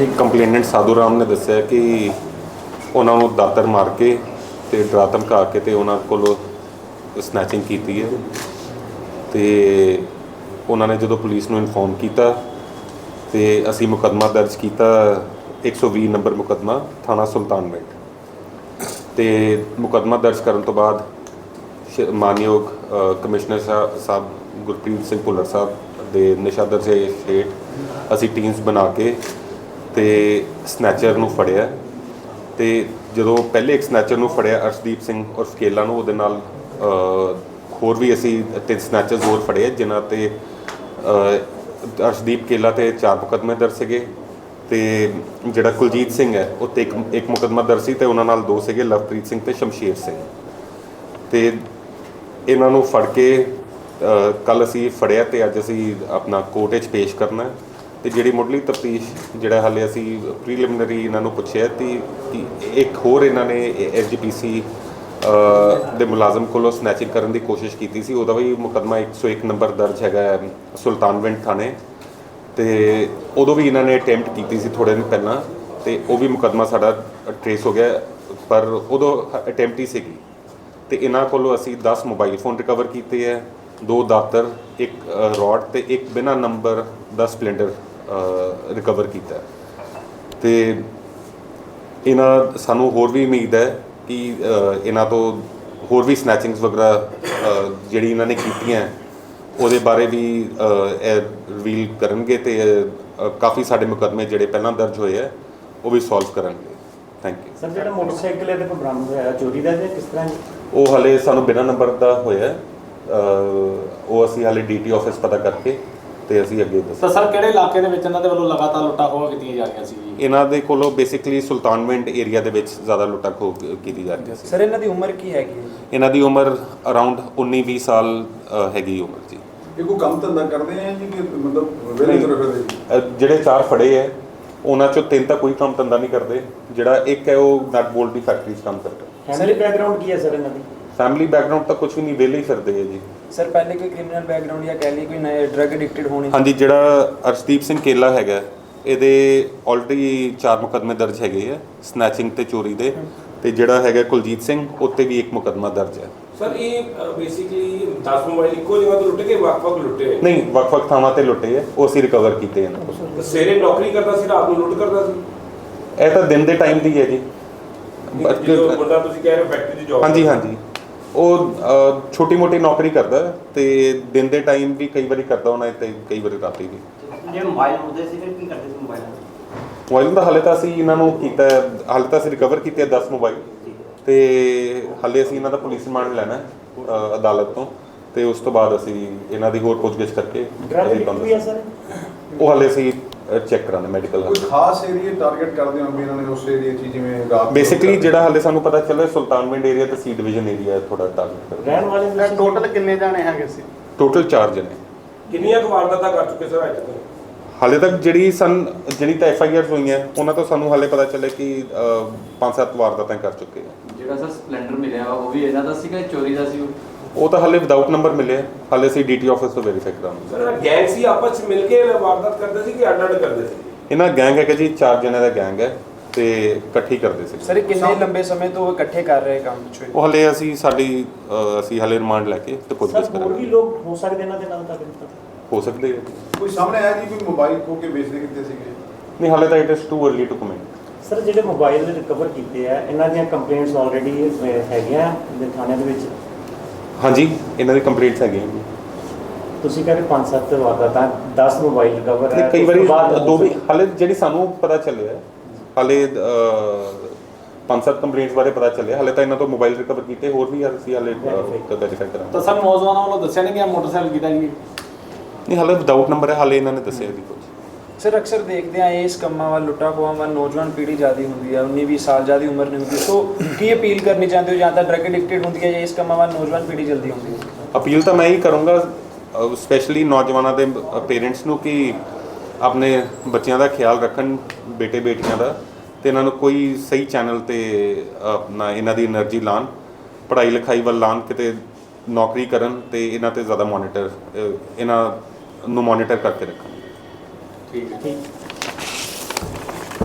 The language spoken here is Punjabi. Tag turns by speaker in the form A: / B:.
A: ਠੀਕ।
B: ਕੰਪਲੇਨੈਂਟ ਸਾਧੂ ਰਾਮ ਨੇ ਦੱਸਿਆ ਕਿ ਉਹਨਾਂ ਨੂੰ ਦਾਤਰ ਮਾਰ ਕੇ ਤੇ ਡਰਾ ਧਮਕਾ ਕੇ ਤੇ ਉਹਨਾਂ ਕੋਲੋਂ ਸਨੈਚਿੰਗ ਕੀਤੀ ਹੈ ਤੇ ਉਹਨਾਂ ਨੇ ਜਦੋਂ ਪੁਲਿਸ ਨੂੰ ਇਨਫੋਰਮ ਕੀਤਾ ਤੇ ਅਸੀਂ ਮੁਕੱਦਮਾ ਦਰਜ ਕੀਤਾ 120 ਨੰਬਰ ਮੁਕੱਦਮਾ, ਥਾਣਾ ਸੁਲਤਾਨਪੁਰ ਤੇ ਮੁਕੱਦਮਾ ਦਰਜ ਕਰਨ ਤੋਂ ਬਾਅਦ ਮਾਨਯੋਗ ਕਮਿਸ਼ਨਰ ਸਾਹਿਬ ਸਾਹਿਬ ਗੁਰਪ੍ਰੀਤ ਸਿੰਘ ਭੁੱਲਰ ਸਾਹਿਬ ਦੇ ਨਿਸ਼ਾਦਰ ਸੇ ਸਟੇਟ ਅਸੀਂ ਟੀਮਸ ਬਣਾ ਕੇ ਤੇ ਸਨੈਚਰ ਨੂੰ ਫੜਿਆ ਤੇ ਜਦੋਂ ਪਹਿਲੇ ਇੱਕ ਸਨੈਚਰ ਨੂੰ ਫੜਿਆ ਅਰਸ਼ਦੀਪ ਸਿੰਘ ਔਰ ਸਕੇਲਾ ਨੂੰ, ਉਹਦੇ ਨਾਲ ਹੋਰ ਵੀ ਅਸੀਂ ਤਿੰਨ ਸਨੈਚਰਸ ਹੋਰ ਫੜੇ, ਜਿਨ੍ਹਾਂ ਤੇ ਅਰਸ਼ਦੀਪ ਕੇਲਾ ਤੇ ਚਾਰ ਮੁਕੱਦਮੇ ਦਰਜ ਸੀਗੇ ਤੇ ਜਿਹੜਾ ਕੁਲਜੀਤ ਸਿੰਘ ਹੈ, ਉਹ ਤੇ ਇੱਕ ਇੱਕ ਮੁਕੱਦਮਾ ਦਰਜ ਸੀ ਤੇ ਉਹਨਾਂ ਨਾਲ ਦੋ ਸੀਗੇ, ਲਵਪ੍ਰੀਤ ਸਿੰਘ ਤੇ ਸ਼ਮਸ਼ੀਰ ਸਿੰਘ। ਤੇ ਇਹਨਾਂ ਨੂੰ ਫੜ ਕੇ ਕੱਲ ਅਸੀਂ ਫੜਿਆ ਤੇ ਅੱਜ ਅਸੀਂ ਆਪਣਾ ਕੋਰਟ ਵਿੱਚ ਪੇਸ਼ ਕਰਨਾ ਹੈ। ਤੇ ਜਿਹੜੀ ਮੁੱਢਲੀ ਤਫਤੀਸ਼ ਜਿਹੜਾ ਹਾਲੇ ਅਸੀਂ ਪ੍ਰੀਲਿਮਿਨਰੀ ਇਹਨਾਂ ਨੂੰ ਪੁੱਛਿਆ ਤੇ ਕਿ ਇੱਕ ਹੋਰ ਇਹਨਾਂ ਨੇ ਐਸਜੀਪੀਸੀ ਦੇ ਮੁਲਾਜ਼ਮ ਕੋਲੋਂ ਸਨੈਚਿੰਗ ਕਰਨ ਦੀ ਕੋਸ਼ਿਸ਼ ਕੀਤੀ ਸੀ, ਉਹਦਾ ਵੀ ਮੁਕੱਦਮਾ 101 ਨੰਬਰ ਦਰਜ ਹੈਗਾ ਹੈ, ਸੁਲਤਾਨਵਿੰਡ ਥਾਣੇ। ਤੇ ਉਦੋਂ ਵੀ ਇਹਨਾਂ ਨੇ ਅਟੈਂਪਟ ਕੀਤੀ ਸੀ ਥੋੜੇ ਦਿਨ ਪਹਿਲਾਂ, ਤੇ ਉਹ ਵੀ ਮੁਕੱਦਮਾ ਸਾਡਾ ਟ੍ਰੇਸ ਹੋ ਗਿਆ, ਪਰ ਉਦੋਂ ਅਟੈਂਪਟ ਹੀ ਸੀਗੀ। ਤੇ ਇਹਨਾਂ ਕੋਲੋਂ ਅਸੀਂ 10 ਮੋਬਾਈਲ ਫੋਨ ਰਿਕਵਰ ਕੀਤੇ ਹੈ, ਦੋ ਦਾਤਰ, ਇੱਕ ਰੋਡ ਤੇ ਇੱਕ ਬਿਨਾ ਨੰਬਰ ਦਾ ਸਪਲੈਂਡਰ ਰਿਕਵਰ ਕੀਤਾ ਹੈ। ਤੇ ਇਹਨਾਂ ਸਾਨੂੰ ਹੋਰ ਵੀ ਉਮੀਦ ਹੈ ਕਿ ਅ, ਇਹਨਾਂ ਤੋਂ ਹੋਰ ਵੀ ਸਨੈਚਿੰਗਸ ਵਗੈਰਾ ਅ, ਜਿਹੜੀ ਇਹਨਾਂ ਨੇ ਕੀਤੀਆਂ ਉਹਦੇ ਬਾਰੇ ਵੀ ਅ, ਇਹ ਰਿਵੀਲ ਕਰਨਗੇ ਤੇ ਅ, ਕਾਫੀ ਸਾਡੇ ਮੁਕੱਦਮੇ ਜਿਹੜੇ ਪਹਿਲਾਂ ਦਰਜ ਹੋਏ ਆ ਉਹ ਵੀ ਸੋਲਵ ਕਰਨਗੇ ਥੈਂਕ ਯੂ
A: ਸਰ ਜਿਹੜਾ ਮੋਟਰਸਾਈਕਲ ਇਹਦੇ ਕੋਲ ਬਰਾਮਦ ਹੋਇਆ ਚੋਰੀ ਦਾ ਜਾਂ ਕਿਸ ਤਰ੍ਹਾਂ ਜੀ?
B: ਉਹ ਹਲੇ ਸਾਨੂੰ ਬਿਨਾਂ ਨੰਬਰ ਦਾ ਹੋਇਆ। ਅ, ਉਹ ਅਸੀਂ ਹਲੇ ਡੀਟੀ ਆਫਿਸ ਪਤਾ ਕਰਕੇ ਤੇ ਅਸੀਂ ਅੱਗੇ ਦੱਸ
C: ਤਾਂ ਸਰ ਕਿਹੜੇ ਇਲਾਕੇ ਦੇ ਵਿੱਚ ਇਹਨਾਂ ਦੇ ਵੱਲੋਂ ਲਗਾਤਾਰ ਲੁੱਟਾਂ ਖੋਹਾਂ ਕੀਤੀਆਂ ਜਾ ਰਹੀਆਂ ਸੀ ਜੀ
B: ਇਹਨਾਂ ਦੇ ਕੋਲੋਂ ਬੇਸਿਕਲੀ ਸੁਲਤਾਨਵਿੰਡ ਏਰੀਆ ਦੇ ਵਿੱਚ ਜ਼ਿਆਦਾ ਲੁੱਟਾਂ ਖੋਹ ਕੀਤੀ ਜਾ ਰਹੀ ਸੀ।
D: ਸਰ ਇਹਨਾਂ ਦੀ ਉਮਰ ਕੀ ਹੈਗੀ ਹੈ
B: ਇਹਨਾਂ ਦੀ ਉਮਰ ਅਰਾਊਂਡ 19 20 ਸਾਲ ਅ, ਹੈਗੀ ਉਮਰ ਜੀ।
E: ਇਹ ਕੋਈ ਕੰਮ ਧੰਦਾ ਕਰਦੇ ਆ ਜੀ ਕਿ ਮਤਲਬ ਵੇਲੇ ਤੁਰੇ ਫਿਰਦੇ ਜੀ
B: ਅ, ਜਿਹੜੇ ਚਾਰ ਫੜੇ ਹੈ ਉਹਨਾਂ ਚੋਂ ਤਿੰਨ ਤਾਂ ਕੋਈ ਕੰਮ ਧੰਦਾ ਨਹੀਂ ਕਰਦੇ। ਜਿਹੜਾ ਇੱਕ ਹੈ ਉਹ ਨਟ ਬੋਲਟ ਦੀ ਫੈਕਟਰੀ 'ਚ ਕੰਮ ਕਰਦਾ।
A: ਫੈਮਿਲੀ ਬੈਕਗ੍ਰਾਉਂਡ ਕੀ ਹੈ ਸਰ ਇਹਨਾਂ ਦੀ?
B: ਫੈਮਿਲੀ ਬੈਕਗ੍ਰਾਉਂਡ ਤਾਂ ਕੁਝ ਵੀ ਨਹੀਂ ਵਿਹਲੇ ਹੀ ਫਿਰਦੇ ਹੈ ਜੀ।
D: ਸਰ ਪਹਿਲੇ ਕੋਈ ਕ੍ਰਿਮੀਨਲ ਬੈਕਗ੍ਰਾਉਂਡ ਜਾਂ ਕਹਿ ਲਈ ਕੋਈ ਨਏ ਡਰਗ ਐਡਿਕਟਡ ਹੋਣੀ
B: ਹਾਂਜੀ ਜਿਹੜਾ ਅਰਸ਼ਦੀਪ ਸਿੰਘ ਕੇਲਾ ਹੈਗਾ ਇਹਦੇ ਆਲਰੇਡੀ ਚਾਰ ਮੁਕੱਦਮੇ ਦਰਜ ਹੈਗੇ ਆ ਸਨੈਚਿੰਗ ਤੇ ਚੋਰੀ ਦੇ। ਤੇ ਜਿਹੜਾ ਹੈਗਾ ਕੁਲਜੀਤ ਸਿੰਘ ਉੱਤੇ ਵੀ ਇੱਕ ਮੁਕੱਦਮਾ ਦਰਜ ਹੈ।
F: ਸਰ ਇਹ ਬੇਸਿਕਲੀ 10 ਮੋਬਾਈਲ ਇੱਕੋ ਜਗ੍ਹਾ ਤੋਂ ਲੁੱਟ ਕੇ ਵੱਖ-ਵੱਖ ਲੁੱਟੇ
B: ਨਹੀਂ ਵੱਖ-ਵੱਖ ਥਾਵਾਂ ਤੇ ਲੁੱਟੇ ਆ ਉਹ ਅਸੀਂ ਰਿਕਵਰ ਕੀਤੇ ਇਹਨਾਂ ਕੋਲ
F: ਤੇ ਸਵੇਰੇ ਨੌਕਰੀ ਕਰਦਾ ਸੀ ਰਾਤ ਨੂੰ ਲੁੱਟ ਕਰਦਾ ਸੀ?
B: ਇਹ ਤਾਂ ਦਿਨ ਦੇ ਟਾਈਮ ਦੀ ਹੈ ਜੀ।
F: ਜਦੋਂ ਮੁੰਡਾ ਤੁਸੀਂ ਕਹਿ ਰਹੇ ਫੈਕਟਰੀ ਦੀ ਜੌਬ
B: ਹਾਂਜੀ ਹਾਂਜੀ। ਉਹ ਛੋਟੀ ਮੋਟੀ ਨੌਕਰੀ ਕਰਦਾ ਤੇ ਦਿਨ ਦੇ ਟਾਈਮ ਵੀ ਕਈ ਵਾਰੀ ਕਰਦਾ ਹੋਣਾ ਤੇ ਕਈ ਵਾਰੀ ਰਾਤੀ ਵੀ।
G: ਜੇ ਮੋਬਾਈਲ ਹੁੰਦੇ ਸੀ ਫਿਰ ਕੀ ਕਰਦੇ ਸੀ ਮੋਬਾਈਲ
B: ਮੋਬਾਈਲ ਦਾ ਹਾਲੇ ਤਾਂ ਅਸੀਂ ਇਹਨਾਂ ਨੂੰ ਕੀਤਾ ਹੈ, ਹਾਲੇ ਤਾਂ ਅਸੀਂ ਰਿਕਵਰ ਕੀਤੇ 10 ਮੋਬਾਈਲ ਤੇ ਹਾਲੇ ਅਸੀਂ ਇਹਨਾਂ ਦਾ ਪੁਲਿਸ ਰਿਮਾਂਡ ਲੈਣਾ ਅਦਾਲਤ ਤੋਂ। ਤੇ ਉਸ ਤੋਂ ਬਾਅਦ ਅਸੀਂ ਇਹਨਾਂ ਦੀ ਹੋਰ ਪੁੱਛਗਿੱਛ ਕਰਕੇ
A: ਡਰਗ ਵੀ ਸਰ?
B: ਉਹ ਹਾਲੇ ਅਸੀਂ ਚੈੱਕ ਕਰਾਂਗੇ ਮੈਡੀਕਲ
E: ਕੋਈ ਖਾਸ ਏਰੀਆ ਟਾਰਗੇਟ ਕਰਦੇ ਹੋ ਵੀ ਇਹਨਾਂ ਨੇ ਉਸ ਏਰੀਆ 'ਚ ਜਿਵੇਂ ਰਾਤ
B: ਬੇਸਿਕਲੀ। ਜਿਹੜਾ ਹਾਲੇ ਸਾਨੂੰ ਪਤਾ ਚੱਲਿਆ ਸੁਲਤਾਨਵਿੰਡ ਏਰੀਆ ਤੇ ਸੀ ਡਿਵੀਜ਼ਨ ਏਰੀਆ ਥੋੜਾ ਟਾਰਗੇਟ ਕਰਦੇ
A: ਰਹਿਣ ਵਾਲੇ ਤੁਸੀਂ-
C: ਟੋਟਲ ਕਿੰਨੇ ਜਾਣੇ ਹੈਗੇ ਸੀ?
B: ਟੋਟਲ 4 ਜਣੇ।
F: ਕਿੰਨੀਆਂ ਕੁ ਵਾਰਦਾਤਾਂ ਕਰ ਚੁੱਕੇ ਸਰ ਅੱਜ ਤੱਕ?
B: ਹਾਲੇ ਤੱਕ ਜਿਹੜੀ ਸਨ ਜਿਹੜੀ ਤਾਂ ਐਫ ਆਈ ਆਰਸ ਹੋਈਆਂ ਉਹਨਾਂ ਤੋਂ ਸਾਨੂੰ ਹਾਲੇ ਪਤਾ ਚੱਲਿਆ ਕਿ ਅ, ਪੰਜ ਸੱਤ ਵਾਰਦਾਤਾਂ ਕਰ ਚੁੱਕੇ ਆ।
H: ਜਿਹੜਾ ਸਰ ਸਪਲੈਂਡਰ ਮਿਲਿਆ ਉਹ ਵੀ ਇਹਨਾਂ ਦਾ ਸੀਗਾ ਚੋਰੀ ਦਾ ਸੀ ਉਹ?
B: ਉਹ ਤਾਂ ਹਾਲੇ ਵਿਦਆਊਟ ਨੰਬਰ ਮਿਲੇ ਹਾਲੇ ਅਸੀਂ ਡੀਟੀ ਆਫਿਸ ਤੋਂ ਵੈਰੀਫਾਈ ਕਰਾਂਗੇ
F: ਸਰ ਗੈਂਗ ਸੀ ਆਪਸ ਵਿੱਚ ਮਿਲ ਕੇ ਵਾਰਦਾਤ ਕਰਦੇ ਸੀ ਕਿ ਅੱਡ-ਅੱਡ ਕਰਦੇ ਸੀ?
B: ਇਹਨਾਂ ਗੈਂਗ ਹੈਗਾ ਜੀ ਚਾਰ ਜਣਿਆਂ ਦਾ ਗੈਂਗ ਹੈ ਤੇ ਇਕੱਠੀ ਕਰਦੇ ਸੀ।
D: ਸਰ ਇਹ ਕਿੰਨੇ ਲੰਬੇ ਸਮੇਂ ਤੋਂ ਉਹ ਇਕੱਠੇ ਕਰ ਰਹੇ ਕੰਮ ਪਿੱਛੇ
B: ਉਹ ਹਲੇ ਅਸੀਂ ਸਾਡੀ ਅ, ਅਸੀਂ ਹਲੇ ਰਿਮਾਂਡ ਲੈ ਕੇ ਤੇ ਪੁੱਛਗਿੱਛ
A: ਸਰ ਹੋਰ ਵੀ
B: ਕਰਾਂਗੇ
A: ਲੋਕ ਹੋ ਸਕਦੇ ਇਹਨਾਂ ਦੇ ਨਾਲ ਤਾਂ ਬਿਲਕੁਲ
B: ਹੋ ਸਕਦੇ ਆ।
E: ਕੋਈ ਸਾਹਮਣੇ ਆਇਆ ਜੀ ਕੋਈ ਮੋਬਾਈਲ ਖੋ ਕੇ ਵੇਚਦੇ ਕਿੱਥੇ ਸੀਗੇ?
B: ਨਹੀਂ ਹਾਲੇ ਤਾਂ it is too early to comment
A: sir ਜਿਹੜੇ ਮੋਬਾਈਲ ਰਿਕਵਰ ਕੀਤੇ ਆ ਇਹਨਾਂ ਦੀਆਂ ਕੰਪਲੇਂਟਸ ਆਲਰੇਡੀ ਹੈਗੀਆਂ ਦੇ ਥਾਣੇ ਦੇ ਵਿੱਚ।
B: ਹਾਂਜੀ ਇਹਨਾਂ ਦੀ ਕੰਪਲੀਟਸ ਹੈਗੀਆਂ ਜੀ।
A: ਤੁਸੀਂ ਕਹਿੰਦੇ ਪੰਜ ਸੱਤ ਵਾਰਦਾਤਾਂ 10 ਮੋਬਾਈਲ ਰਿਕਵਰ ਹੈ
B: ਕਈ
A: ਉਸ ਤੋਂ
B: ਵਾਰੀ
A: ਬਾਅਦ
B: ਦੋ ਵੀ ਹਾਲੇ ਜਿਹੜੀ ਸਾਨੂੰ ਪਤਾ ਚੱਲਿਆ ਹੈ, ਹਾਲੇ ਅ, ਪੰਜ ਸੱਤ ਕੰਪਲੇਂਟਸ ਬਾਰੇ ਪਤਾ ਚੱਲਿਆ ਹਾਲੇ ਤਾਂ ਇਹਨਾਂ ਤੋਂ ਮੋਬਾਈਲ ਰਿਕਵਰ ਕੀਤੇ ਹੋਰ ਵੀ ਅਸੀਂ ਹਾਲੇ ਵੈਰੀਫਾਈ ਕਰਾਂਗੇ।
C: ਤਾਂ ਸਰ ਨੌਜਵਾਨਾਂ ਵੱਲੋਂ ਦੱਸਿਆ ਨਹੀਂ ਗਿਆ ਮੋਟਰਸਾਈਕਲ ਕਿਹਦਾ ਜੀ?
B: ਨਹੀਂ ਹਾਲੇ ਵਿਦਆਊਟ ਨੰਬਰ ਹੈ ਹਾਲੇ ਇਹਨਾਂ ਨੇ ਦੱਸਿਆ ਨਹੀਂ ਕੁਝ
D: ਸਰ ਅਕਸਰ ਦੇਖਦੇ ਆ ਇਸ ਕੰਮਾਂ ਵੱਲ, ਲੁੱਟਾ ਖੋਹਾਂ ਵੱਲ ਨੌਜਵਾਨ ਪੀੜ੍ਹੀ ਜ਼ਿਆਦਾ ਹੁੰਦੀ ਆ 19 20 ਸਾਲ ਜ਼ਿਆਦਾ ਉਮਰ ਨਹੀਂ ਹੁੰਦੀ। ਸੋ ਕੀ ਅਪੀਲ ਕਰਨੀ ਚਾਹੁੰਦੇ ਹੋ ਜਾਂ ਤਾਂ ਡਰੱਗ ਐਡਿਕਟਡ ਹੁੰਦੀ ਹੈ ਜਾਂ ਇਸ ਕੰਮਾਂ ਵੱਲ ਨੌਜਵਾਨ ਪੀੜ੍ਹੀ ਜਲਦੀ ਹੁੰਦੀ ਹੈ?
B: ਅਪੀਲ ਤਾਂ ਮੈਂ ਹੀ ਕਰੂੰਗਾ ਸਪੈਸ਼ਲੀ ਨੌਜਵਾਨਾਂ ਦੇ ਪੇਰੈਂਟਸ ਨੂੰ ਕਿ ਆਪਣੇ ਬੱਚਿਆਂ ਦਾ ਖਿਆਲ ਰੱਖਣ ਬੇਟੇ ਬੇਟੀਆਂ ਦਾ, ਤੇ ਇਹਨਾਂ ਨੂੰ ਕੋਈ ਸਹੀ ਚੈਨਲ ਤੇ ਆਪਣਾ ਇਹਨਾਂ ਦੀ એનર્ਜੀ ਲਾਣ ਪੜ੍ਹਾਈ ਲਿਖਾਈ ਵੱਲ ਲਾਣ ਕਿਤੇ ਨੌਕਰੀ ਕਰਨ ਤੇ ਇਹਨਾਂ ਤੇ ਜ਼ਿਆਦਾ ਮੋਨੀਟਰ ਇਹਨਾਂ ਨੂੰ ਮੋਨੀਟਰ ਕਰਕੇ ਰੱਖਣ।
C: 可以
A: 可以。